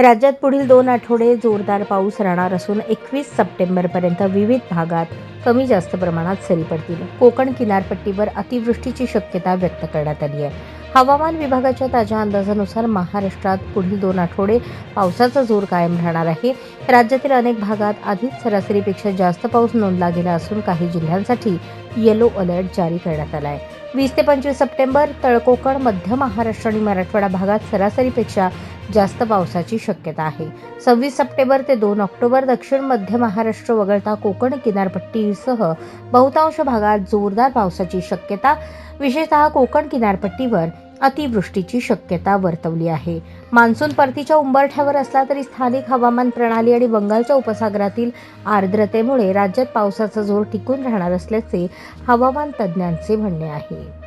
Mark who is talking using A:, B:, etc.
A: राज्यात पुढील दोन आठवडे जोरदार पाऊस राहणार असून एकवीस सप्टेंबरपर्यंत विविध भागात कमी जास्त प्रमाणात सरी पडतील. कोकण किनारपट्टीवर अतिवृष्टीची शक्यता व्यक्त करण्यात आली आहे. हवामान विभागाच्या ताज्या अंदाजानुसार महाराष्ट्रात पुढील दोन आठवडे पावसाचा जोर कायम राहणार आहे. राज्यातील अनेक भागात आधीच सरासरीपेक्षा जास्त पाऊस नोंदला गेला असून काही जिल्ह्यांसाठी येलो अलर्ट जारी करण्यात आला आहे वीस ते पंचवीस सप्टेंबर तळकोकण मध्य महाराष्ट्र आणि मराठवाडा भागात सरासरीपेक्षा जास्त पावसाची शक्यता आहे. सव्वीस सप्टेंबर ते दोन ऑक्टोबर दक्षिण मध्य महाराष्ट्र वगळता कोकण किनारपट्टीसह बहुतांश भागात जोरदार पावसाची शक्यता विशेषतः कोकण किनारपट्टीवर अतिवृष्टीची शक्यता वर्तवली आहे. मान्सून परतीच्या उंबरठ्यावर असला तरी स्थानिक हवामान प्रणाली आणि बंगालच्या उपसागरातील आर्द्रतेमुळे राज्यात पावसाचा जोर टिकून राहणार असल्याचे हवामान तज्ज्ञांचे म्हणणे आहे.